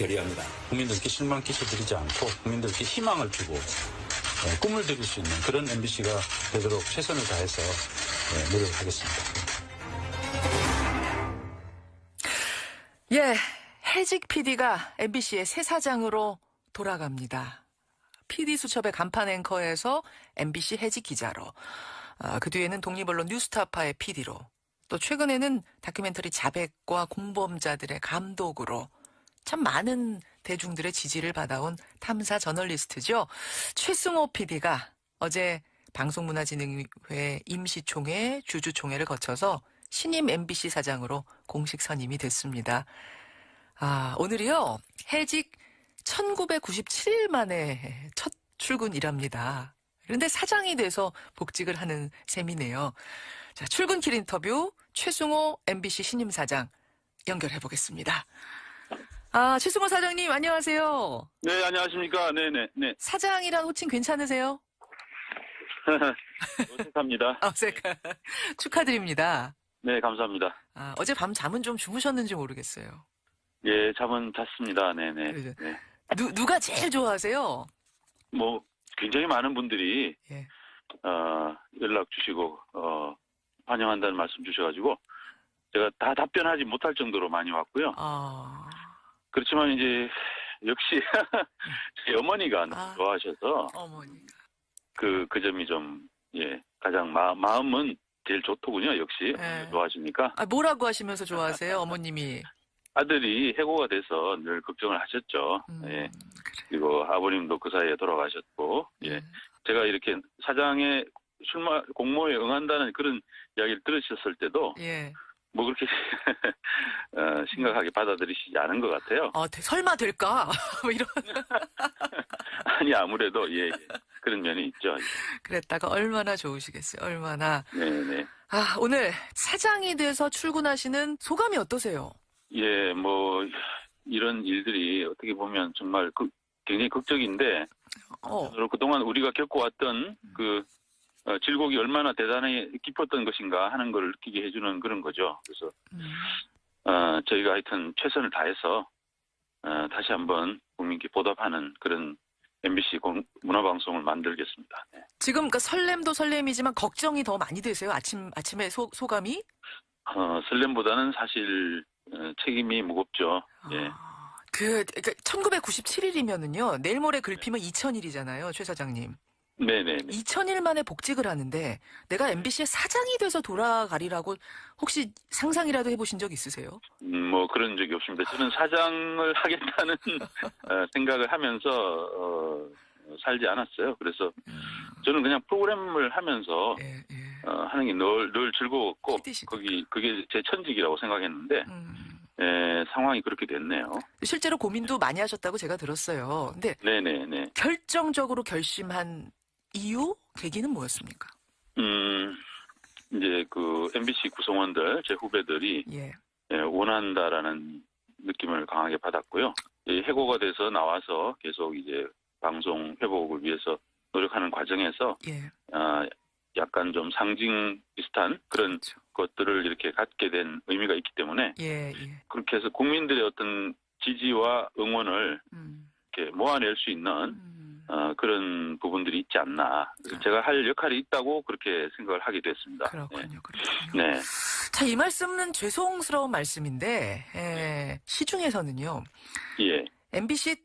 결의합니다. 국민들께 실망 끼쳐드리지 않고 국민들께 희망을 주고 예, 꿈을 드릴 수 있는 그런 MBC가 되도록 최선을 다해서 예, 노력하겠습니다. 예, 해직 PD가 MBC의 새 사장으로 돌아갑니다. PD 수첩의 간판 앵커에서 MBC 해직 기자로, 아, 그 뒤에는 독립언론 뉴스타파의 PD로, 또 최근에는 다큐멘터리 자백과 공범자들의 감독으로 참 많은 대중들의 지지를 받아온 탐사 저널리스트죠. 최승호 PD가 어제 방송문화진흥회 임시총회, 주주총회를 거쳐서 신임 MBC 사장으로 공식 선임이 됐습니다. 아, 오늘이요. 해직 1997일 만에 첫 출근이랍니다. 그런데 사장이 돼서 복직을 하는 셈이네요. 자, 출근길 인터뷰 최승호 MBC 신임 사장 연결해 보겠습니다. 아, 최승호 사장님 안녕하세요. 네, 안녕하십니까. 네네, 네. 사장이란 호칭 괜찮으세요? 어색합니다. 아, 제가 축하드립니다. 네, 감사합니다. 아, 어제 밤 잠은 좀 주무셨는지 모르겠어요. 예, 잠은 잤습니다. 네네. 그러죠. 네. 누, 누가 제일 좋아하세요? 뭐, 굉장히 많은 분들이, 예. 어, 연락 주시고, 어, 환영한다는 말씀 주셔가지고, 제가 다 답변하지 못할 정도로 많이 왔고요. 아, 그렇지만 이제, 역시, 제 어머니가 아. 좋아하셔서, 어머니가. 그, 그 점이 좀, 예, 가장 마, 마음은 제일 좋더군요, 역시. 네. 좋아하시니까. 아, 뭐라고 하시면서 좋아하세요, 어머님이? 아들이 해고가 돼서 늘 걱정을 하셨죠. 음, 예. 그리고 아버님도 그 사이에 돌아가셨고, 예. 음. 제가 이렇게 사장의 출마 공모에 응한다는 그런 이야기를 들으셨을 때도 예. 뭐 그렇게 어, 심각하게 받아들이시지 않은 것 같아요. 아, 대- 설마 될까? 뭐 이런. 아니 아무래도 예, 예. 그런 면이 있죠. 그랬다가 얼마나 좋으시겠어요, 얼마나. 네네. 아, 오늘 사장이 돼서 출근하시는 소감이 어떠세요? 예, 뭐 이런 일들이 어떻게 보면 정말 그- 굉장히 극적인데 어, 그리고 그동안 우리가 겪어왔던 그 어, 질곡이 얼마나 대단히 깊었던 것인가 하는 걸 느끼게 해주는 그런 거죠. 그래서 음, 어, 저희가 하여튼 최선을 다해서 어, 다시 한번 국민께 보답하는 그런 MBC 공- 문화방송을 만들겠습니다. 네. 지금 그러니까 설렘도 설렘이지만 걱정이 더 많이 되세요, 아침, 아침에 소, 소감이? 어, 설렘보다는 사실 어, 책임이 무겁죠. 예. 아, 그, 그러니까 1997일이면은요, 내일 모레 글피면 2000일이잖아요, 최 사장님. 네네네. 2000일 만에 복직을 하는데 내가 MBC의 사장이 돼서 돌아가리라고 혹시 상상이라도 해보신 적 있으세요? 음, 뭐 그런 적이 없습니다. 저는 사장을 하겠다는 어, 생각을 하면서 어, 살지 않았어요. 그래서 음, 저는 그냥 프로그램을 하면서 예, 예. 어, 하는 게 늘 늘 즐거웠고. 거기 그게 제 천직이라고 생각했는데 음, 예, 상황이 그렇게 됐네요. 실제로 고민도 많이 하셨다고 제가 들었어요. 근데 네네네. 결정적으로 결심한 이유, 계기는 뭐였습니까? 음, 이제 그 MBC 구성원들, 제 후배들이 예, 예, 원한다라는 느낌을 강하게 받았고요. 이 해고가 돼서 나와서 계속 이제 방송 회복을 위해서 노력하는 과정에서 예, 아, 약간 좀 상징 비슷한 그런 그렇죠. 것들을 이렇게 갖게 된 의미가 있기 때문에 예, 예. 그렇게 해서 국민들의 어떤 지지와 응원을 음, 이렇게 모아낼 수 있는 음. 어, 그런 부분들이 있지 않나. 그래서 제가 할 역할이 있다고 그렇게 생각을 하게 됐습니다. 그렇군요, 그렇군요. 네. 네. 자, 이 말씀은 죄송스러운 말씀인데, 예, 시중에서는요, 예. MBC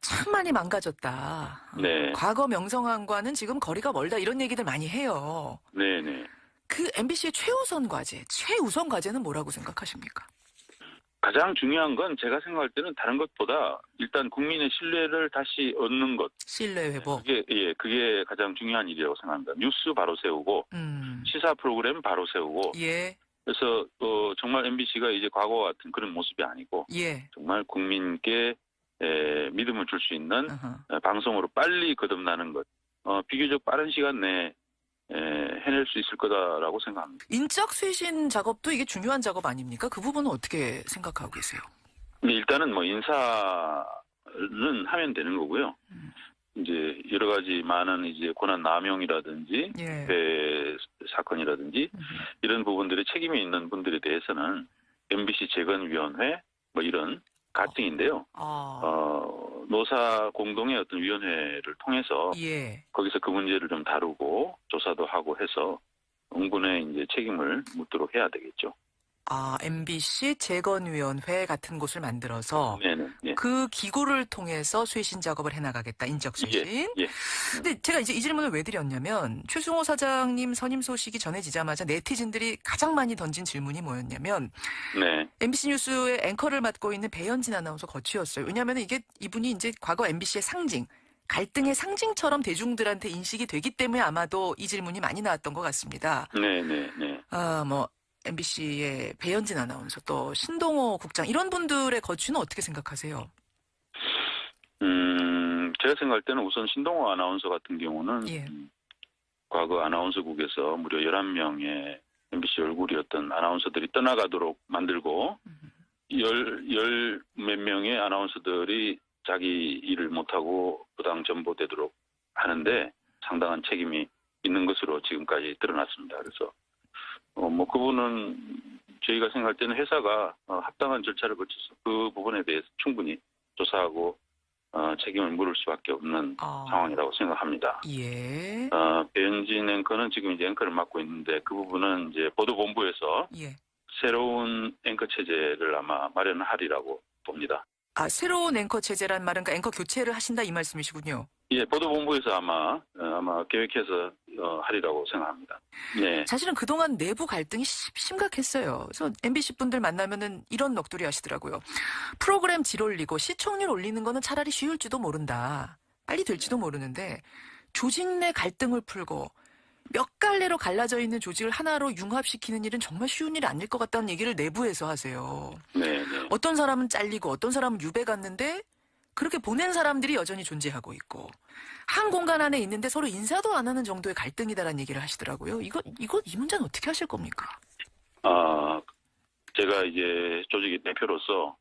참 많이 망가졌다. 어, 네. 과거 명성황과는 지금 거리가 멀다 이런 얘기들 많이 해요. 네네. 그 MBC의 최우선 과제, 최우선 과제는 뭐라고 생각하십니까? 가장 중요한 건 제가 생각할 때는 다른 것보다 일단 국민의 신뢰를 다시 얻는 것. 신뢰 회복. 그게, 예, 그게 가장 중요한 일이라고 생각합니다. 뉴스 바로 세우고, 음. 시사 프로그램 바로 세우고, 예, 그래서, 어, 정말 MBC가 이제 과거와 같은 그런 모습이 아니고, 예. 정말 국민께, 에, 믿음을 줄 수 있는. 어, 방송으로 빨리 거듭나는 것. 어, 비교적 빠른 시간 내에, 에, 해낼 수 있을 거다라고 생각합니다. 인적 쇄신 작업도 이게 중요한 작업 아닙니까? 그 부분은 어떻게 생각하고 계세요? 일단은 뭐 인사는 하면 되는 거고요. 음. 이제 여러 가지 많은 이제 권한 남용이라든지 예. 배 사건이라든지 음. 이런 부분들에 책임이 있는 분들에 대해서는 MBC 재건위원회 뭐 이런 갈등인데요. 아, 어, 노사 공동의 어떤 위원회를 통해서 예. 거기서 그 문제를 좀 다루고 조사도 하고 해서 응분의 이제 책임을 묻도록 해야 되겠죠. 아, MBC 재건위원회 같은 곳을 만들어서 네네. 예. 그 기구를 통해서 쇄신 작업을 해나가겠다, 인적 쇄신. 예. 근데 제가 이제 이 질문을 왜 드렸냐면 최승호 사장님 선임 소식이 전해지자마자 네티즌들이 가장 많이 던진 질문이 뭐였냐면 네. MBC 뉴스의 앵커를 맡고 있는 배현진 아나운서 거취였어요. 왜냐하면 이게 이분이 이제 과거 MBC의 상징, 갈등의 상징처럼 대중들한테 인식이 되기 때문에 아마도 이 질문이 많이 나왔던 것 같습니다. 네 네. 네. 아, 뭐 MBC의 배현진 아나운서 또 신동호 국장 이런 분들의 거취는 어떻게 생각하세요? 음, 제가 생각할 때는 우선 신동호 아나운서 같은 경우는 예. 음, 과거 아나운서국에서 무려 11명의 MBC 얼굴이었던 아나운서들이 떠나가도록 만들고 열, 열 몇 명의 아나운서들이 자기 일을 못하고 부당 전보되도록 하는데 상당한 책임이 있는 것으로 지금까지 드러났습니다. 그래서 어, 뭐 그분은 저희가 생각할 때는 회사가 어, 합당한 절차를 거쳐서 그 부분에 대해서 충분히 조사하고 어, 책임을 물을 수밖에 없는 아, 상황이라고 생각합니다. 예, 어, 배현진 앵커는 지금 이제 앵커를 맡고 있는데 그 부분은 이제 보도본부에서 예. 새로운 앵커 체제를 아마 마련하리라고 봅니다. 아 새로운 앵커 체제란 말은 그 앵커 교체를 하신다 이 말씀이시군요. 예, 보도본부에서 아마 어, 아마 계획해서 어, 하리라고 생각합니다. 네, 사실은 그동안 내부 갈등이 심- 심각했어요. 그래서 MBC 분들 만나면은 이런 넋두리 하시더라고요. 프로그램 질 올리고 시청률 올리는 거는 차라리 쉬울지도 모른다. 빨리 될지도 모르는데 조직 내 갈등을 풀고 몇 갈래로 갈라져 있는 조직을 하나로 융합시키는 일은 정말 쉬운 일이 아닐 것 같다는 얘기를 내부에서 하세요. 네, 네. 어떤 사람은 잘리고 어떤 사람은 유배 갔는데 그렇게 보낸 사람들이 여전히 존재하고 있고 한 공간 안에 있는데 서로 인사도 안 하는 정도의 갈등이다라는 얘기를 하시더라고요. 이거 이거 이 문제는 어떻게 하실 겁니까? 아, 제가 이제 조직의 대표로서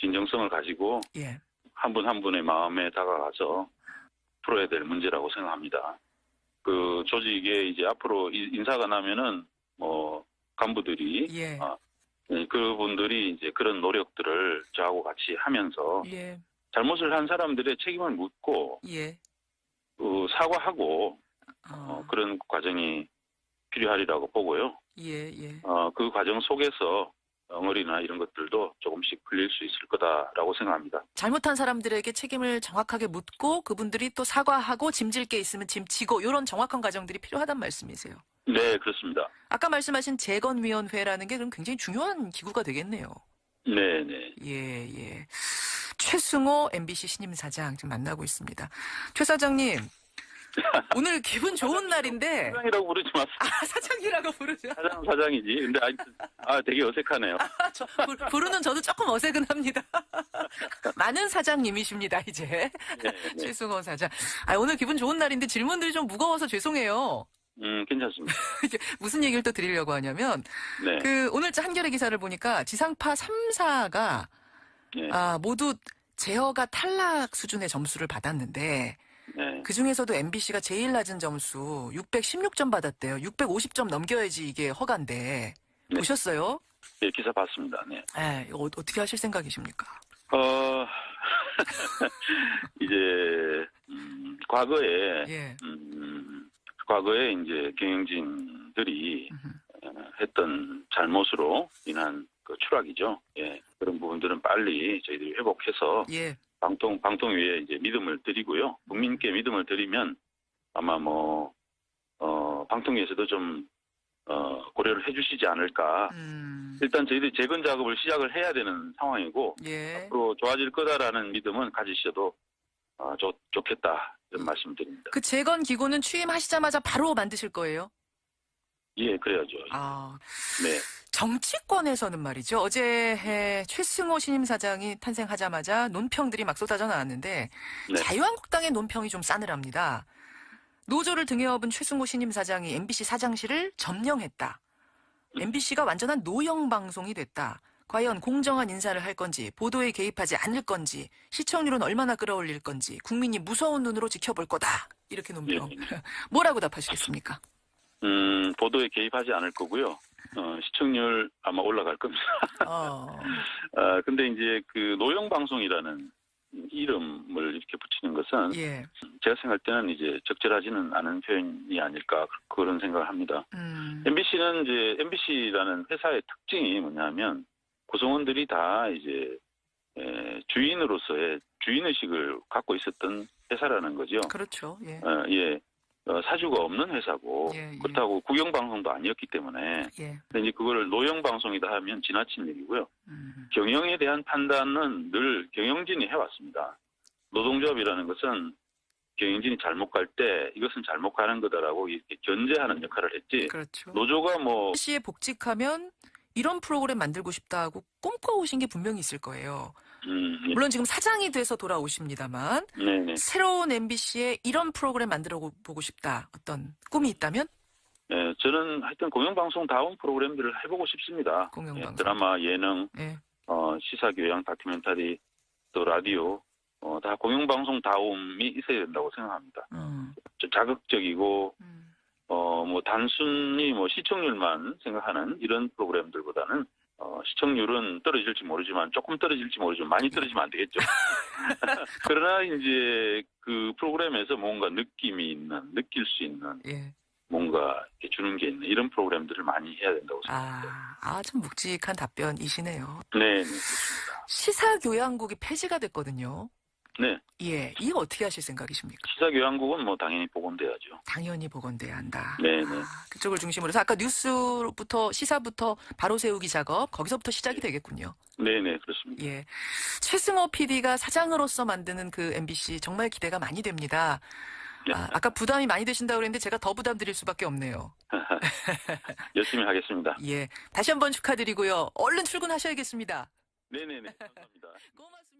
진정성을 가지고 예. 한분한 분의 마음에 다가가서 풀어야 될 문제라고 생각합니다. 그 조직에 이제 앞으로 이- 인사가 나면은 뭐 간부들이 예. 아, 네, 그분들이 이제 그런 노력들을 저하고 같이 하면서 예. 잘못을 한 사람들의 책임을 묻고 예. 그 사과하고 어, 어, 그런 과정이 필요하리라고 보고요. 예, 예. 어, 그 과정 속에서 엉어리나 이런 것들도 조금씩 풀릴 수 있을 거다라고 생각합니다. 잘못한 사람들에게 책임을 정확하게 묻고 그분들이 또 사과하고 짐질 게 있으면 짐지고 이런 정확한 과정들이 필요하단 말씀이세요. 네, 그렇습니다. 아까 말씀하신 재건위원회라는 게 그럼 굉장히 중요한 기구가 되겠네요. 네, 네. 예, 예. 최승호 MBC 신임 사장 지금 만나고 있습니다. 최 사장님, 오늘 기분 좋은 날인데, 사장이라고 부르지 마세요. 아, 사장이라고 부르죠. 사장 사장이지. 근데 아, 아 되게 어색하네요. 저, 부- 부르는 저도 조금 어색은 합니다. 많은 사장님이십니다, 이제. 네, 네. 최승호 사장. 아, 오늘 기분 좋은 날인데 질문들이 좀 무거워서 죄송해요. 음, 괜찮습니다. 무슨 얘기를 또 드리려고 하냐면, 네. 그, 오늘 한겨레 기사를 보니까 지상파 3사가 네. 아, 모두 제어가 탈락 수준의 점수를 받았는데 네. 그 중에서도 MBC가 제일 낮은 점수 616점 받았대요. 650점 넘겨야지 이게 허가인데 네. 보셨어요? 네, 기사 봤습니다. 네. 에, 이거 어- 어떻게 하실 생각이십니까? 어, 이제, 음, 과거에, 예. 음, 과거에 이제 경영진들이. 어, 했던 잘못으로 인한 그 추락이죠. 예. 그런 부분들은 빨리 저희들이 회복해서 예. 방통, 방통 위에 이제 믿음을 드리고요. 국민께 믿음을 드리면 아마 뭐, 어, 방통위에서도 좀, 어, 고려를 해 주시지 않을까. 음. 일단 저희들이 재건 작업을 시작을 해야 되는 상황이고, 예. 앞으로 좋아질 거다라는 믿음은 가지셔도 어, 좋, 좋겠다 이런 말씀드립니다. 그 재건 기구는 취임하시자마자 바로 만드실 거예요? 예, 그래야죠. 아, 네, 정치권에서는 말이죠. 어제 해 최승호 신임 사장이 탄생하자마자 논평들이 막 쏟아져 나왔는데 네. 자유한국당의 논평이 좀 싸늘합니다. 노조를 등에 업은 최승호 신임 사장이 MBC 사장실을 점령했다. MBC가 완전한 노영 방송이 됐다. 과연 공정한 인사를 할 건지, 보도에 개입하지 않을 건지, 시청률은 얼마나 끌어올릴 건지, 국민이 무서운 눈으로 지켜볼 거다. 이렇게 논평. 예. 뭐라고 답하시겠습니까? 음, 보도에 개입하지 않을 거고요. 어, 시청률 아마 올라갈 겁니다. 어. 아, 근데 이제 그 노영 방송이라는 이름을 이렇게 붙이는 것은 예. 제가 생각할 때는 이제 적절하지는 않은 표현이 아닐까 그런 생각을 합니다. 음. MBC는 이제 MBC라는 회사의 특징이 뭐냐면 구성원들이 다 이제 에, 주인으로서의 주인 의식을 갖고 있었던 회사라는 거죠. 그렇죠. 예. 어, 예. 어, 사주가 없는 회사고 예, 예. 그렇다고 국영 방송도 아니었기 때문에 예. 근데 이제 그거를 노영 방송이다 하면 지나친 얘기고요. 음. 경영에 대한 판단은 늘 경영진이 해왔습니다. 노동조합이라는 것은 경영진이 잘못 갈 때 이것은 잘못 가는 거다라고 이렇게 견제하는 역할을 했지. 그렇죠. 노조가 뭐 씨에 복직하면 이런 프로그램 만들고 싶다고 꿈꿔오신 게 분명히 있을 거예요. 음, 예. 물론 지금 사장이 돼서 돌아오십니다만 네네. 새로운 MBC에 이런 프로그램 만들어 보고 싶다. 어떤 꿈이 있다면 예, 저는 하여튼 공영방송 다운 프로그램들을 해보고 싶습니다. 공영방송. 예, 드라마, 예능, 예. 어, 시사 교양, 다큐멘터리, 또 라디오, 어, 다 공영방송 다움이 있어야 된다고 생각합니다. 음. 좀 자극적이고, 음. 어, 뭐, 단순히 뭐 시청률만 생각하는 이런 프로그램들보다는, 어, 시청률은 떨어질지 모르지만, 조금 떨어질지 모르지만, 많이 떨어지면 안 되겠죠. 그러나 이제 그 프로그램에서 뭔가 느낌이 있는, 느낄 수 있는, 예. 뭔가 이렇게 주는 게 있는 이런 프로그램들을 많이 해야 된다고 생각합니다. 아, 아, 참 묵직한 답변이시네요. 네, 네, 그렇습니다. 시사 교양국이 폐지가 됐거든요. 네, 예. 이거 어떻게 하실 생각이십니까? 시사교양국은 뭐 당연히 복원돼야죠. 당연히 복원돼야 한다. 네, 네. 아, 그쪽을 중심으로 해서 아까 뉴스부터 시사부터 바로 세우기 작업 거기서부터 시작이 되겠군요. 네, 네, 그렇습니다. 예. 최승호 PD가 사장으로서 만드는 그 MBC 정말 기대가 많이 됩니다. 네. 아, 아까 부담이 많이 되신다고 그랬는데 제가 더 부담 드릴 수밖에 없네요. 열심히 하겠습니다. 예. 다시 한번 축하드리고요. 얼른 출근하셔야겠습니다. 네, 네, 네. 감사합니다. 고맙습니다.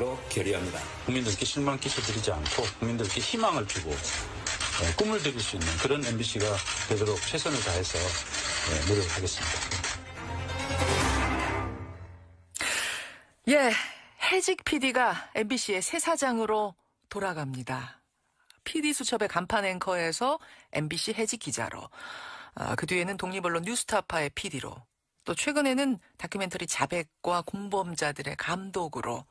로 결의합니다. 국민들께 실망 끼쳐드리지 않고 국민들께 희망을 주고 예, 꿈을 드릴 수 있는 그런 MBC가 되도록 최선을 다해서 예, 노력하겠습니다. 예. 해직 PD가 MBC의 새 사장으로 돌아갑니다. PD 수첩의 간판 앵커에서 MBC 해직 기자로, 아, 그 뒤에는 독립언론 뉴스타파의 PD로, 또 최근에는 다큐멘터리 자백과 공범자들의 감독으로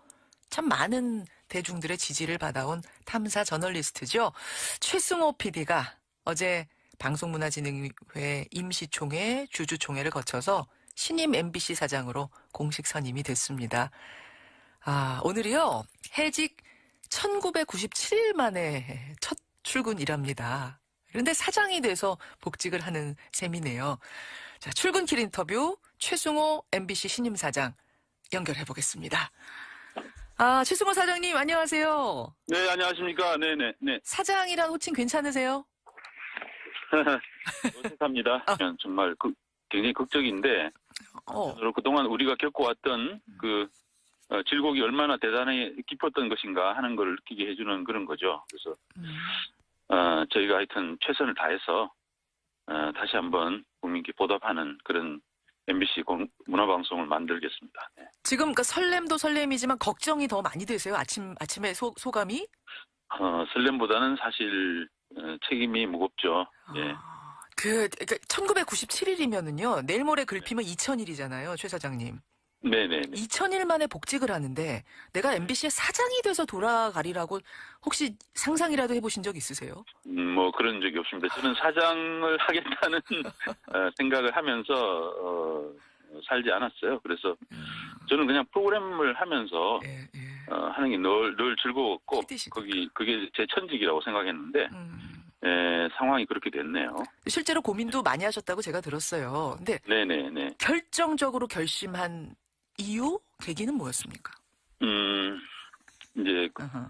참 많은 대중들의 지지를 받아온 탐사 저널리스트죠. 최승호 PD가 어제 방송문화진흥회 임시총회, 주주총회를 거쳐서 신임 MBC 사장으로 공식 선임이 됐습니다. 아, 오늘이요, 해직 1997일 만에 첫 출근이랍니다. 그런데 사장이 돼서 복직을 하는 셈이네요. 자, 출근길 인터뷰 최승호 MBC 신임 사장 연결해 보겠습니다. 아, 최승호 사장님 안녕하세요. 네, 안녕하십니까. 네, 네, 네. 사장이란 호칭 괜찮으세요? 어색합니다. 그냥 정말 그, 굉장히 극적인데, 어, 그동안 우리가 겪어왔던 그 어, 질곡이 얼마나 대단히 깊었던 것인가 하는 걸 느끼게 해주는 그런 거죠. 그래서 음, 어, 저희가 하여튼 최선을 다해서 어, 다시 한번 국민께 보답하는 그런 MBC 공- 문화방송을 만들겠습니다. 네. 지금 그러니까 설렘도 설렘이지만 걱정이 더 많이 되세요. 아침 아침에 소, 소감이? 어, 설렘보다는 사실 어, 책임이 무겁죠. 예. 아, 그, 그러니까 1997일이면은요, 내일 모레 글피면 2000일이잖아요, 최 사장님. 네네. 2000일 만에 복직을 하는데, 내가 MBC의 사장이 돼서 돌아가리라고 혹시 상상이라도 해보신 적 있으세요? 음, 뭐 그런 적이 없습니다. 저는 사장을 하겠다는 어, 생각을 하면서 어, 살지 않았어요. 그래서 저는 그냥 프로그램을 하면서 예, 예. 어, 하는 게 늘, 늘 즐거웠고. 거기 그게 제 천직이라고 생각했는데 음, 에, 상황이 그렇게 됐네요. 실제로 고민도 많이 하셨다고 제가 들었어요. 근데 네네네. 결정적으로 결심한 이유, 계기는 뭐였습니까? 음, 이제.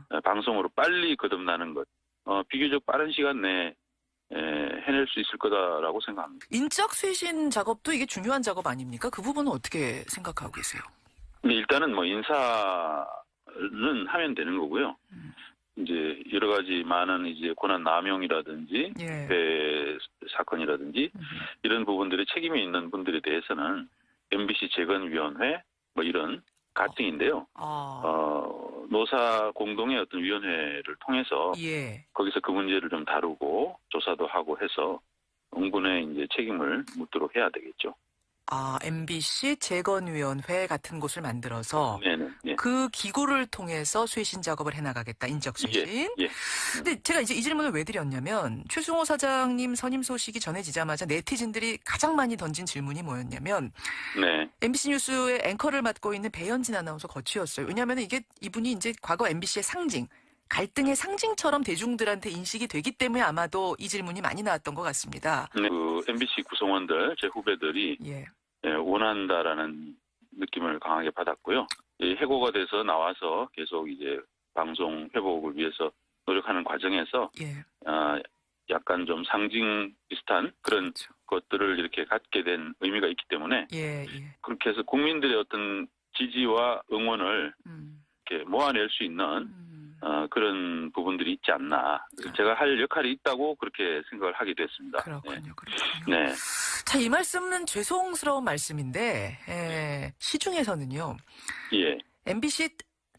어, 방송으로 빨리 거듭나는 것, 어, 비교적 빠른 시간 내에 에, 해낼 수 있을 거다라고 생각합니다. 인적 쇄신 작업도 이게 중요한 작업 아닙니까? 그 부분은 어떻게 생각하고 계세요? 근데 일단은 뭐 인사는 하면 되는 거고요. 음. 이제 여러 가지 많은 이제 권한 남용이라든지 예. 배 사건이라든지 음. 이런 부분들에 책임이 있는 분들에 대해서는 MBC 재건위원회 뭐 이런 가등인데요. 아, 어, 노사 공동의 어떤 위원회를 통해서 예. 거기서 그 문제를 좀 다루고 조사도 하고 해서 응분의 이제 책임을 묻도록 해야 되겠죠. 아, MBC 재건위원회 같은 곳을 만들어서 네네. 예. 그 기구를 통해서 쇄신 작업을 해나가겠다, 인적 쇄신. 예. 근데 제가 이제 이 질문을 왜 드렸냐면 최승호 사장님 선임 소식이 전해지자마자 네티즌들이 가장 많이 던진 질문이 뭐였냐면 네. MBC 뉴스의 앵커를 맡고 있는 배현진 아나운서 거치였어요. 왜냐하면 이게 이분이 이제 과거 MBC의 상징, 갈등의 상징처럼 대중들한테 인식이 되기 때문에 아마도 이 질문이 많이 나왔던 것 같습니다. 네. 그 MBC 구성원들 제 후배들이 예, 예, 원한다라는 느낌을 강하게 받았고요. 이 해고가 돼서 나와서 계속 이제 방송 회복을 위해서 노력하는 과정에서 예, 아, 약간 좀 상징 비슷한 그런 그렇죠. 것들을 이렇게 갖게 된 의미가 있기 때문에 예, 예. 그렇게 해서 국민들의 어떤 지지와 응원을 음, 이렇게 모아낼 수 있는 음. 어, 그런 부분들이 있지 않나. 제가 할 역할이 있다고 그렇게 생각을 하게 됐습니다. 그렇군요, 그렇군요. 네. 네. 자, 이 말씀은 죄송스러운 말씀인데 예, 시중에서는요. 예. MBC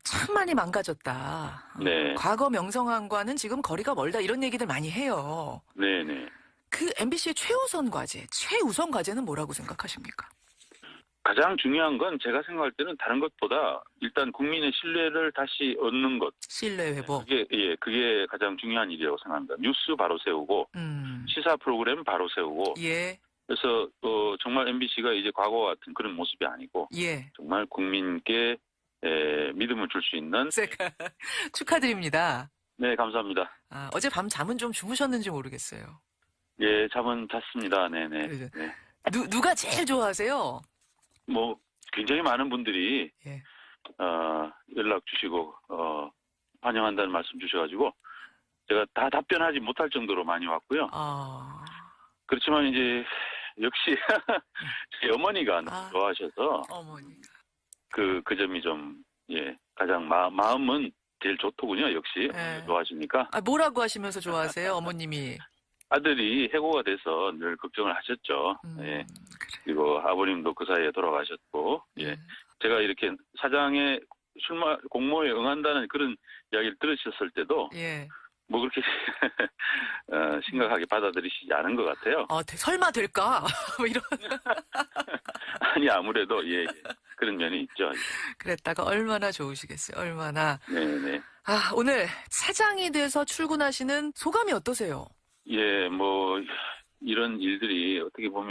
참 많이 망가졌다. 어, 네. 과거 명성황과는 지금 거리가 멀다 이런 얘기들 많이 해요. 네, 네. 그 MBC의 최우선 과제, 최우선 과제는 뭐라고 생각하십니까? 가장 중요한 건 제가 생각할 때는 다른 것보다 일단 국민의 신뢰를 다시 얻는 것. 신뢰 회복. 그게 예, 그게 가장 중요한 일이라고 생각합니다. 뉴스 바로 세우고 음. 시사 프로그램 바로 세우고 예, 그래서 어, 정말 MBC가 이제 과거 같은 그런 모습이 아니고 예. 정말 국민께 에, 믿음을 줄 수 있는 제가 축하드립니다. 네 감사합니다. 아, 어제 밤 잠은 좀 주무셨는지 모르겠어요. 예 잠은 잤습니다. 네네. 그러죠. 네. 누, 누가 제일 좋아하세요? 뭐 굉장히 많은 분들이 예. 어, 연락 주시고 어, 환영한다는 말씀 주셔가지고 제가 다 답변하지 못할 정도로 많이 왔고요. 아, 그렇지만 이제 역시 제 어머니가 너무 아. 좋아하셔서 어머니가. 그, 그 점이 좀, 예, 가장 마, 마음은 제일 좋더군요, 역시. 네. 좋아하시니까. 아, 뭐라고 하시면서 좋아하세요, 어머님이? 아들이 해고가 돼서 늘 걱정을 하셨죠. 음, 예. 그리고 아버님도 그 사이에 돌아가셨고, 예. 음. 제가 이렇게 사장의 출마, 공모에 응한다는 그런 이야기를 들으셨을 때도 예. 뭐 그렇게 어, 심각하게 받아들이시지 않은 것 같아요. 아, 대- 설마 될까? 뭐 이런. 아니, 아무래도, 예, 예. 그런 면이 있죠. 그랬다가 얼마나 좋으시겠어요, 얼마나. 네네. 아, 오늘 사장이 돼서 출근하시는 소감이 어떠세요? 예, 뭐, 이런 일들이 어떻게 보면